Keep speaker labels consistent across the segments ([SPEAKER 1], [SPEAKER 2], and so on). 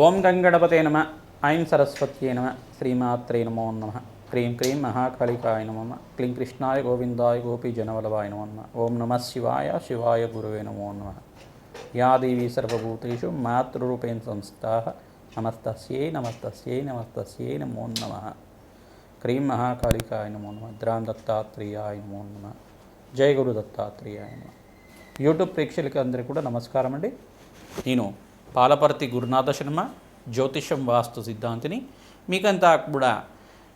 [SPEAKER 1] ఓం గంగణపతే నమ. ఐం సరస్వత్యే నమ. శ్రీమాత్రే నమో నమ. క్రీం క్రీం మహాకాళికాయ నమ క్లీం కృష్ణాయ గోవిందాయ గోపీ జనవలవాయ నమో నమ. ఓం నమ శివాయ. శివాయ గురువే నమో నమ. యా దేవీ సర్వభూతేషు మాతృరూపేణ సంస్థా. నమస్తస్యై నమస్తస్యై నమస్తస్యై నమో నమ. క్రీం మహాకాళికాయ నమో నమ. ద్రాం దత్తాత్రేయాయ నమో నమ. జయ గురు దత్తాత్రేయాయ నమ. యూట్యూబ్ ప్రేక్షకులకి అందరికీ కూడా నమస్కారం అండి నేను పాలపర్తి గురునాథ శర్మ జ్యోతిషం వాస్తు సిద్ధాంతిని మీకంతా కూడా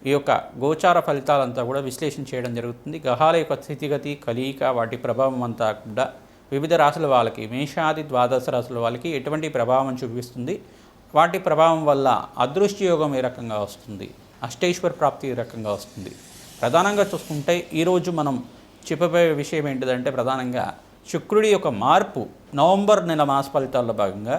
[SPEAKER 1] ఈ యొక్క గోచార ఫలితాలంతా కూడా విశ్లేషణ చేయడం జరుగుతుంది. గ్రహాల యొక్క స్థితిగతి కలియిక వాటి ప్రభావం అంతా కూడా వివిధ రాశుల వాళ్ళకి మేషాది ద్వాదశ రాశుల వాళ్ళకి ఎటువంటి ప్రభావం చూపిస్తుంది? వాటి ప్రభావం వల్ల అదృష్టి యోగం ఏ రకంగా వస్తుంది? అష్టేశ్వర ప్రాప్తి ఏ రకంగా వస్తుంది? ప్రధానంగా చూసుకుంటే ఈరోజు మనం చెప్పబోయే విషయం ఏంటిదంటే ప్రధానంగా శుక్రుడి యొక్క మార్పు నవంబర్ నెల మాస ఫలితాల్లో భాగంగా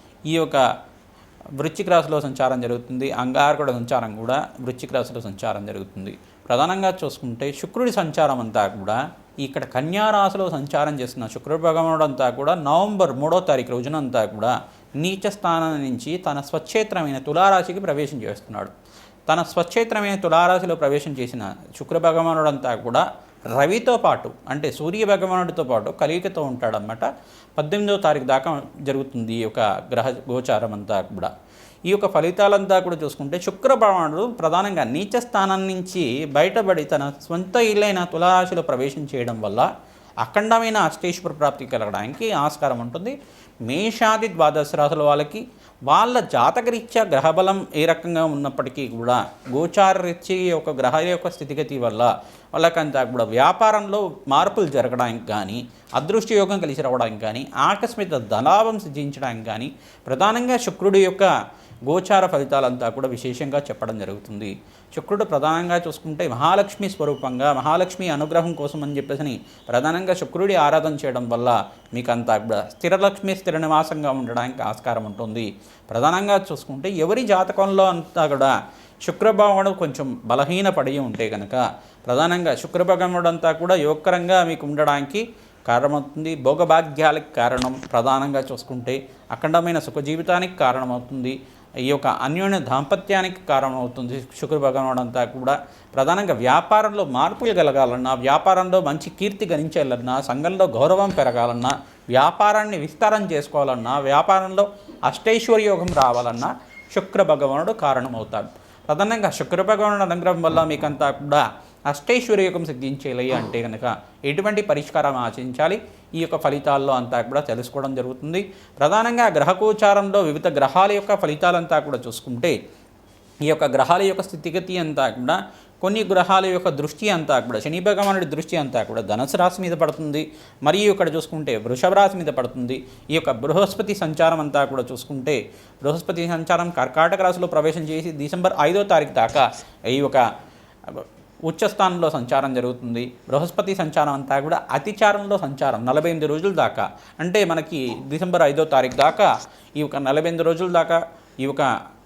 [SPEAKER 1] ఈ యొక్క వృశ్చిక రాశిలో సంచారం జరుగుతుంది. అంగారకుడ సంచారం కూడా వృశ్చిక రాశిలో సంచారం జరుగుతుంది. ప్రధానంగా చూసుకుంటే శుక్రుడి సంచారం అంతా కూడా ఇక్కడ కన్యారాశిలో సంచారం చేస్తున్న శుక్రుడు భగవానుడు అంతా కూడా నవంబర్ మూడో తారీఖు రోజునంతా కూడా నీచ స్థానం నుంచి తన స్వచ్ఛేత్రమైన తులారాశికి ప్రవేశం చేస్తున్నాడు. తన స్వచ్ఛేత్రమైన తులారాశిలో ప్రవేశం చేసిన శుక్ర భగవానుడంతా కూడా రవితో పాటు అంటే సూర్య భగవానుడితో పాటు కలియికతో ఉంటాడన్నమాట. పద్దెనిమిదవ తారీఖు దాకా జరుగుతుంది ఈ యొక్క గ్రహ గోచారం అంతా కూడా. ఈ యొక్క ఫలితాలంతా కూడా చూసుకుంటే శుక్ర భగవానుడు ప్రధానంగా నీచ స్థానం నుంచి బయటపడి తన సొంత ఇల్లైన తులారాశిలో ప్రవేశం చేయడం వల్ల అఖండమైన అష్టేశ్వర ప్రాప్తి కలగడానికి ఆస్కారం ఉంటుంది. మేషాది ద్వాదశ రాశుల వాళ్ళకి వాళ్ళ జాతకరీత్యా గ్రహబలం ఏ రకంగా ఉన్నప్పటికీ కూడా గోచార రీత్యా ఒక యొక్క గ్రహాల యొక్క స్థితిగతి వల్ల వాళ్ళకంతా ఇప్పుడు వ్యాపారంలో మార్పులు జరగడానికి కానీ అదృష్ట యోగం కలిసి రావడానికి కానీ ఆకస్మిక ధనాభం సిద్ధించడానికి కానీ ప్రధానంగా శుక్రుడి యొక్క గోచార ఫలితాలంతా కూడా విశేషంగా చెప్పడం జరుగుతుంది. శుక్రుడు ప్రధానంగా చూసుకుంటే మహాలక్ష్మి స్వరూపంగా మహాలక్ష్మి అనుగ్రహం కోసం అని చెప్పేసి ప్రధానంగా శుక్రుడి ఆరాధన చేయడం వల్ల మీకు అంతా కూడా స్థిరలక్ష్మి స్థిర నివాసంగా ఉండడానికి ఆస్కారం ఉంటుంది. ప్రధానంగా చూసుకుంటే ఎవరి జాతకంలో అంతా కూడా శుక్రభావముడు కొంచెం బలహీన పడి ఉంటే కనుక ప్రధానంగా శుక్రభగముడంతా కూడా యోగకరంగా మీకు ఉండడానికి కారణమవుతుంది. భోగభాగ్యాలకు కారణం ప్రధానంగా చూసుకుంటే అఖండమైన సుఖ జీవితానికి కారణమవుతుంది. ఈ యొక్క అన్యోన్య దాంపత్యానికి కారణమవుతుంది. శుక్ర భగవానుడు అంతా కూడా ప్రధానంగా వ్యాపారంలో మార్పులు కలగాలన్నా వ్యాపారంలో మంచి కీర్తి గణించాలన్నా సంఘంలో గౌరవం పెరగాలన్నా వ్యాపారాన్ని విస్తారం చేసుకోవాలన్నా వ్యాపారంలో అష్టైశ్వర్య యోగం రావాలన్నా శుక్ర భగవానుడు కారణమవుతాడు. ప్రధానంగా శుక్ర భగవానుడు అనుగ్రహం వల్ల మీకంతా కూడా అష్టైశ్వర్యకం సిద్ధించేయాలి అంటే కనుక ఎటువంటి పరిష్కారం ఆచరించాలి ఈ యొక్క ఫలితాల్లో అంతా కూడా తెలుసుకోవడం జరుగుతుంది. ప్రధానంగా గ్రహగోచారంలో వివిధ గ్రహాల యొక్క ఫలితాలంతా కూడా చూసుకుంటే ఈ యొక్క గ్రహాల యొక్క స్థితిగతి అంతా కూడా కొన్ని గ్రహాల యొక్క దృష్టి అంతా కూడా శని భగవానుడి దృష్టి అంతా కూడా ధనుసు రాశి మీద పడుతుంది. మరియు ఇక్కడ చూసుకుంటే వృషభ రాశి మీద పడుతుంది. ఈ యొక్క బృహస్పతి సంచారం అంతా కూడా చూసుకుంటే బృహస్పతి సంచారం కర్కాటక రాశిలో ప్రవేశం చేసి డిసెంబర్ ఐదో తారీఖు దాకా ఈ యొక్క ఉచ్చస్థానంలో సంచారం జరుగుతుంది. బృహస్పతి సంచారం అంతా కూడా అతిచారంలో సంచారం నలభై ఎనిమిది రోజుల దాకా. అంటే మనకి డిసెంబర్ ఐదో తారీఖు దాకా ఈ యొక్క నలభై ఎనిమిది రోజుల దాకా ఈ యొక్క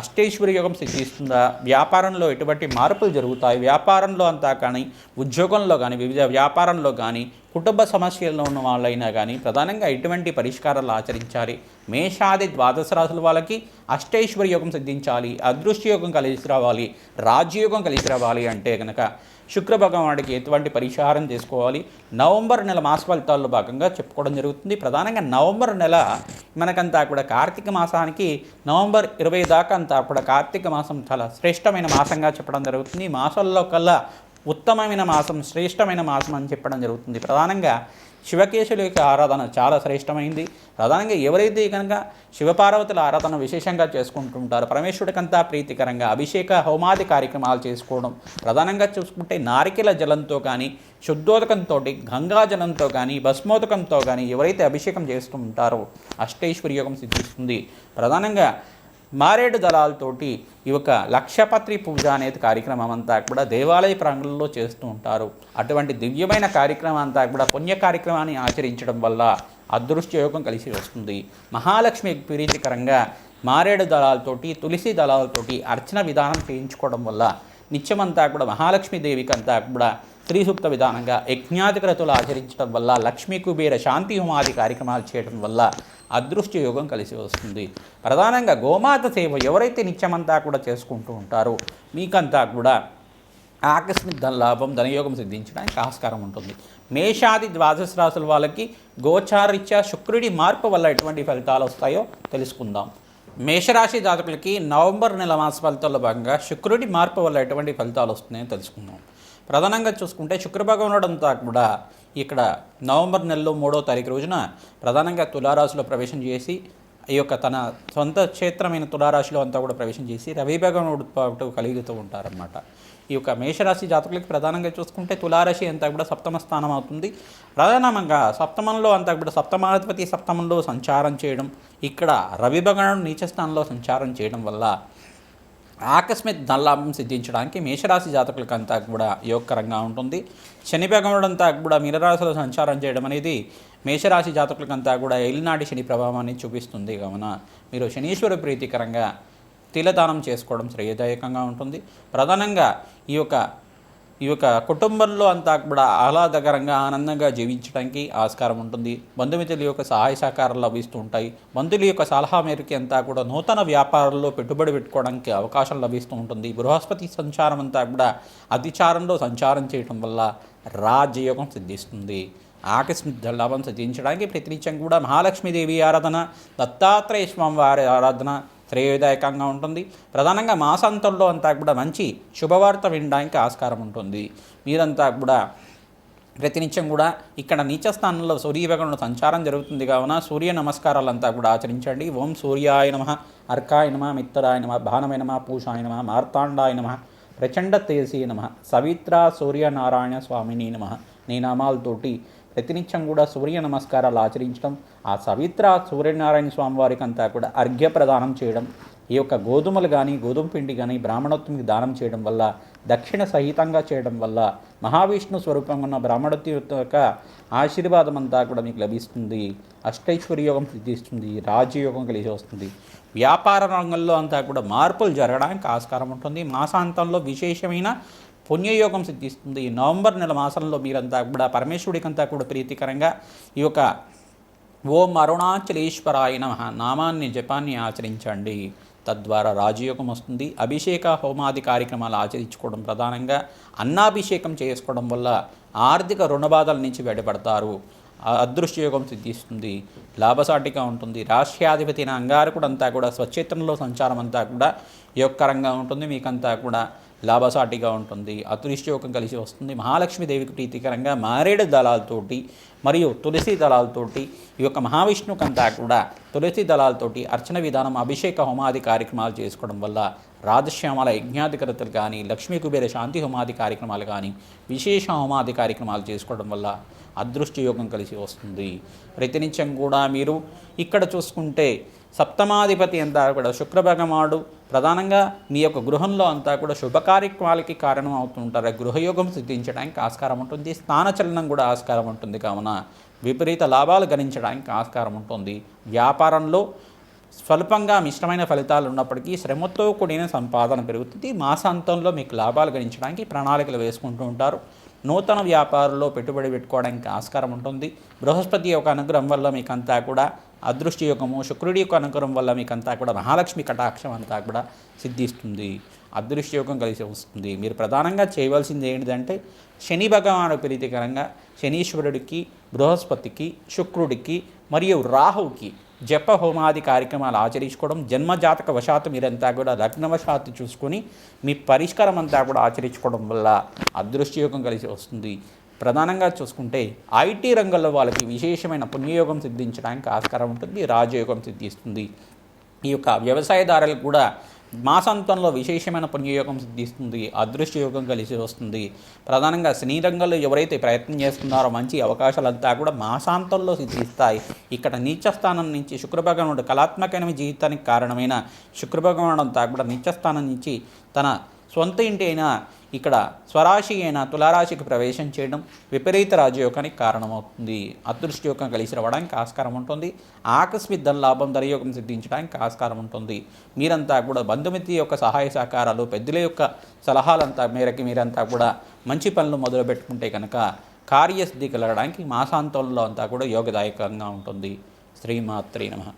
[SPEAKER 1] అష్టేశ్వరి యోగం సిద్ధిస్తుందా? వ్యాపారంలో ఎటువంటి మార్పులు జరుగుతాయి? వ్యాపారంలో అంతా కానీ ఉద్యోగంలో కానీ వివిధ వ్యాపారంలో కానీ కుటుంబ సమస్యల్లో ఉన్న వాళ్ళైనా కానీ ప్రధానంగా ఎటువంటి పరిష్కారాలు ఆచరించాలి? మేషాది ద్వాదశ రాసుల వాళ్ళకి అష్టైశ్వర్య యోగం సిద్ధించాలి అదృష్టయోగం కలిసి రావాలి రాజ్యయోగం కలిసి రావాలి అంటే కనుక శుక్ర భగవానుడికి ఎటువంటి పరిహారం చేసుకోవాలి? నవంబర్ నెల మాస ఫలితాల్లో భాగంగా చెప్పుకోవడం జరుగుతుంది. ప్రధానంగా నవంబర్ నెల మనకంతా కూడా కార్తీక మాసానికి నవంబర్ ఇరవై దాకా అంతా కూడా కార్తీక మాసం చాలా శ్రేష్టమైన మాసంగా చెప్పడం జరుగుతుంది. మాసంలో మాసాల్లో కల్లా ఉత్తమమైన మాసం శ్రేష్టమైన మాసం అని చెప్పడం జరుగుతుంది. ప్రధానంగా శివకేశుల యొక్క ఆరాధన చాలా శ్రేష్టమైంది. ప్రధానంగా ఎవరైతే కనుక శివపార్వతుల ఆరాధన విశేషంగా చేసుకుంటుంటారో పరమేశ్వరుడికంతా ప్రీతికరంగా అభిషేక హోమాది కార్యక్రమాలు చేసుకోవడం ప్రధానంగా చూసుకుంటే నారికెల జలంతో కానీ శుద్ధోదకంతో గంగా జలంతో కానీ భస్మోదకంతో కానీ ఎవరైతే అభిషేకం చేస్తూ ఉంటారో అష్టైశ్వర్యోగం సిద్ధిస్తుంది. ప్రధానంగా మారేడు దళాలతోటి ఈ యొక్క లక్షపత్రి పూజ అనేది కార్యక్రమం అంతా కూడా దేవాలయ ప్రాంగణంలో చేస్తూ ఉంటారు. అటువంటి దివ్యమైన కార్యక్రమం అంతా కూడా పుణ్య కార్యక్రమాన్ని ఆచరించడం వల్ల అదృష్ట యోగం కలిసి వస్తుంది. మహాలక్ష్మి ప్రీతికరంగా మారేడు దళాలతోటి తులసి దళాలతోటి అర్చన విధానం చేయించుకోవడం వల్ల నిత్యమంతా కూడా మహాలక్ష్మీదేవికి అంతా కూడా స్త్రీ సూక్త విధానంగా యజ్ఞాధికరతులు ఆచరించడం వల్ల లక్ష్మీ కుబేర శాంతి హోమాది కార్యక్రమాలు చేయడం వల్ల అదృష్ట యోగం కలిసి వస్తుంది. ప్రధానంగా గోమాత సేవ ఎవరైతే నిత్యమంతా కూడా చేసుకుంటూ ఉంటారో మీకంతా కూడా ఆకస్మిక ధన లాభం ధనయోగం సిద్ధించడానికి ఆస్కారం ఉంటుంది. మేషాది ద్వాదశ రాసుల వాళ్ళకి గోచారిత్య శుక్రుడి మార్పు వల్ల ఎటువంటి ఫలితాలు వస్తాయో తెలుసుకుందాం. మేషరాశి జాతకులకి నవంబర్ నెల మాస ఫలితాల్లో భాగంగా శుక్రుడి మార్పు వల్ల ఎటువంటి ఫలితాలు వస్తున్నాయో తెలుసుకుందాం. ప్రధానంగా చూసుకుంటే శుక్రభాగం అంతా కూడా ఇక్కడ నవంబర్ నెలలో మూడో తారీఖు రోజున ప్రధానంగా తులారాశిలో ప్రవేశం చేసి ఈ యొక్క తన సొంత క్షేత్రమైన తులారాశిలో అంతా కూడా ప్రవేశం చేసి రవి పాటు కలుగుతూ ఉంటారన్నమాట. ఈ యొక్క మేషరాశి జాతకులకి ప్రధానంగా చూసుకుంటే తులారాశి అంతా కూడా సప్తమ స్థానం అవుతుంది. ప్రధానంగా సప్తమంలో అంతా కూడా సప్తమాధిపతి సప్తమంలో సంచారం చేయడం ఇక్కడ రవిభగణం నీచ స్థానంలో సంచారం చేయడం వల్ల ఆకస్మిక ధనలాభం సిద్ధించడానికి మేషరాశి జాతకులకు అంతా కూడా యోగకరంగా ఉంటుంది. శని భగవానుడంతా కూడా మీనరాశిలో సంచారం చేయడం అనేది మేషరాశి జాతకులకంతా కూడా ఎల్లినాటి శని ప్రభావాన్ని చూపిస్తుంది. కావున మీరు శనీశ్వర ప్రీతికరంగా తిలదానం చేసుకోవడం శ్రేయదాయకంగా ఉంటుంది. ప్రధానంగా ఈ యొక్క ఈ యొక్క కుటుంబంలో అంతా కూడా ఆహ్లాదకరంగా ఆనందంగా జీవించడానికి ఆస్కారం ఉంటుంది. బంధుమిత్రుల యొక్క సహాయ సహకారాలు లభిస్తూ ఉంటాయి. బంధువుల యొక్క సలహా మేరకు అంతా కూడా నూతన వ్యాపారాల్లో పెట్టుబడి పెట్టుకోవడానికి అవకాశం లభిస్తూ ఉంటుంది. బృహస్పతి సంచారం అంతా కూడా అతిచారంలో సంచారం చేయడం వల్ల రాజయోగం సిద్ధిస్తుంది. ఆకస్మిక లాభం సిద్ధించడానికి ప్రతినిత్యం కూడా మహాలక్ష్మీదేవి ఆరాధన దత్తాత్రేయ స్వామి వారి ఆరాధన శ్రేయోదాయకంగా ఉంటుంది. ప్రధానంగా మాసాంతంలో అంతా కూడా మంచి శుభవార్త వినడానికి ఆస్కారం ఉంటుంది. మీరంతా కూడా ప్రతినిత్యం కూడా ఇక్కడ నీచస్థానంలో స్థానంలో సంచారం జరుగుతుంది కావున సూర్య నమస్కారాలంతా కూడా ఆచరించండి. ఓం సూర్యాయ నమ అర్కాయ నమ మిత్రాయ నమ భానమయ నమ పూషాయ నమ మార్తాండాయ నమ ప్రచండ తేజీ నమ సవిత్ర సూర్యనారాయణ స్వామిని నమ నీ నామాలతోటి ప్రతినిత్యం కూడా సూర్య నమస్కారాలు ఆచరించడం ఆ సవిత్ర సూర్యనారాయణ స్వామి వారికి అంతా కూడా అర్ఘ్య ప్రదానం చేయడం ఈ యొక్క గోధుమలు కానీ గోధుమ పిండి కానీ బ్రాహ్మణోత్తునికి దానం చేయడం వల్ల దక్షిణ సహితంగా చేయడం వల్ల మహావిష్ణు స్వరూపంగా ఉన్న బ్రాహ్మణోత్తి యొక్క ఆశీర్వాదం అంతా కూడా మీకు లభిస్తుంది. అష్టైశ్వర్యోగం సిద్ధిస్తుంది రాజయోగం కలిసి వస్తుంది. వ్యాపార రంగంలో అంతా కూడా మార్పులు జరగడానికి ఆస్కారం ఉంటుంది. మాసాంతంలో విశేషమైన పుణ్యయోగం సిద్ధిస్తుంది. ఈ నవంబర్ నెల మాసంలో మీరంతా కూడా పరమేశ్వరుడికంతా కూడా ప్రీతికరంగా ఈ యొక్క ఓం అరుణాచలేశ్వరాయ నమ నామాన్ని జపాన్ని ఆచరించండి. తద్వారా రాజయోగం వస్తుంది. అభిషేక హోమాది కార్యక్రమాలు ఆచరించుకోవడం ప్రధానంగా. అన్నాభిషేకం చేసుకోవడం వల్ల ఆర్థిక రుణబాధల నుంచి బయటపడతారు. అదృశ్యయోగం అదృష్టయోగం సిద్ధిస్తుంది. లాభసాటిగా ఉంటుంది. రాష్ట్రాధిపతి అయిన అంగారకుడు అంతా కూడా స్వచ్ఛేత్రంలో సంచారం అంతా కూడా యోగకరంగా ఉంటుంది. మీకంతా కూడా లాభసాటిగా ఉంటుంది. అదృష్టయోగం కలిసి వస్తుంది. మహాలక్ష్మీదేవికి ప్రీతికరంగా మారేడు దళాలతోటి మరియు తులసి దళాలతోటి ఈ యొక్క మహావిష్ణుకంతా కూడా తులసి దళాలతోటి అర్చన విధానం అభిషేక హోమాది కార్యక్రమాలు చేసుకోవడం వల్ల రాజశ్యామల యజ్ఞాధికరతలు కానీ లక్ష్మీ కుబేర శాంతి హోమాది కార్యక్రమాలు కానీ విశేష హోమాది కార్యక్రమాలు చేసుకోవడం వల్ల అదృష్ట యోగం కలిసి వస్తుంది. ప్రతినిత్యం కూడా మీరు ఇక్కడ చూసుకుంటే సప్తమాధిపతి అంతా కూడా శుక్రభగవాడు ప్రధానంగా మీ యొక్క గృహంలో అంతా కూడా శుభకార్యక్రమాలకి కారణం అవుతుంటారు గృహయోగం సిద్ధించడానికి ఆస్కారం ఉంటుంది. స్థానచలనం కూడా ఆస్కారం ఉంటుంది. కావున విపరీత లాభాలు గణించడానికి ఆస్కారం ఉంటుంది. వ్యాపారంలో స్వల్పంగా మిశ్రమైన ఫలితాలు ఉన్నప్పటికీ శ్రమతో కూడిన సంపాదన పెరుగుతుంది. మాసాంతంలో మీకు లాభాలు గణించడానికి ప్రణాళికలు వేసుకుంటూ ఉంటారు. నూతన వ్యాపారంలో పెట్టుబడి పెట్టుకోవడానికి ఆస్కారం ఉంటుంది. బృహస్పతి యొక్క అనుగ్రహం వల్ల మీకంతా కూడా అదృష్టి యోగము శుక్రుడి యొక్క అనుగ్రహం వల్ల మీకంతా కూడా మహాలక్ష్మి కటాక్షం అంతా కూడా సిద్ధిస్తుంది. అదృష్టి యోగం కలిసి వస్తుంది. మీరు ప్రధానంగా చేయవలసింది ఏంటిదంటే శని భగవాను ప్రీతికరంగా శనీశ్వరుడికి బృహస్పతికి శుక్రుడికి మరియు రాహువుకి జప హోమాది కార్యక్రమాలు ఆచరించుకోవడం జన్మజాతక వశాత్తు మీరంతా కూడా లగ్నవశాత్తు చూసుకొని మీ పరిష్కారం అంతా కూడా ఆచరించుకోవడం వల్ల అదృష్టయోగం కలిసి వస్తుంది. ప్రధానంగా చూసుకుంటే ఐటీ రంగంలో వాళ్ళకి విశేషమైన పుణ్యయోగం సిద్ధించడానికి ఆస్కారం ఉంటుంది రాజయోగం సిద్ధిస్తుంది. ఈ యొక్క వ్యవసాయదారులకు కూడా మాసాంతంలో విశేషమైన పుణ్యయోగం సిద్ధిస్తుంది అదృష్ట యోగం కలిసి వస్తుంది. ప్రధానంగా సినీ రంగంలో ఎవరైతే ప్రయత్నం చేస్తున్నారో మంచి అవకాశాలంతా కూడా మాసాంతంలో సిద్ధిస్తాయి. ఇక్కడ నీచస్థానం నుంచి శుక్రభగవానుడు కళాత్మకమైన జీవితానికి కారణమైన శుక్రభగవానుడు అంతా కూడా నీచస్థానం నుంచి తన సొంత ఇంటి అయిన ఇక్కడ స్వరాశి అయిన తులారాశికి ప్రవేశం చేయడం విపరీత రాజయోగానికి కారణమవుతుంది. అదృష్టయోగం కలిసి రావడానికి ఆస్కారం ఉంటుంది. ఆకస్మిక ధన లాభం ధరయోగం సిద్ధించడానికి ఆస్కారం ఉంటుంది. మీరంతా కూడా బంధుమిత్రి యొక్క సహాయ సహకారాలు పెద్దల యొక్క సలహాలంతా మేరకి మీరంతా కూడా మంచి పనులు మొదలుపెట్టుకుంటే కనుక కార్యసిద్ధి కలగడానికి మాసాంతంలో అంతా కూడా యోగదాయకంగా ఉంటుంది. శ్రీమాత్రి నమః.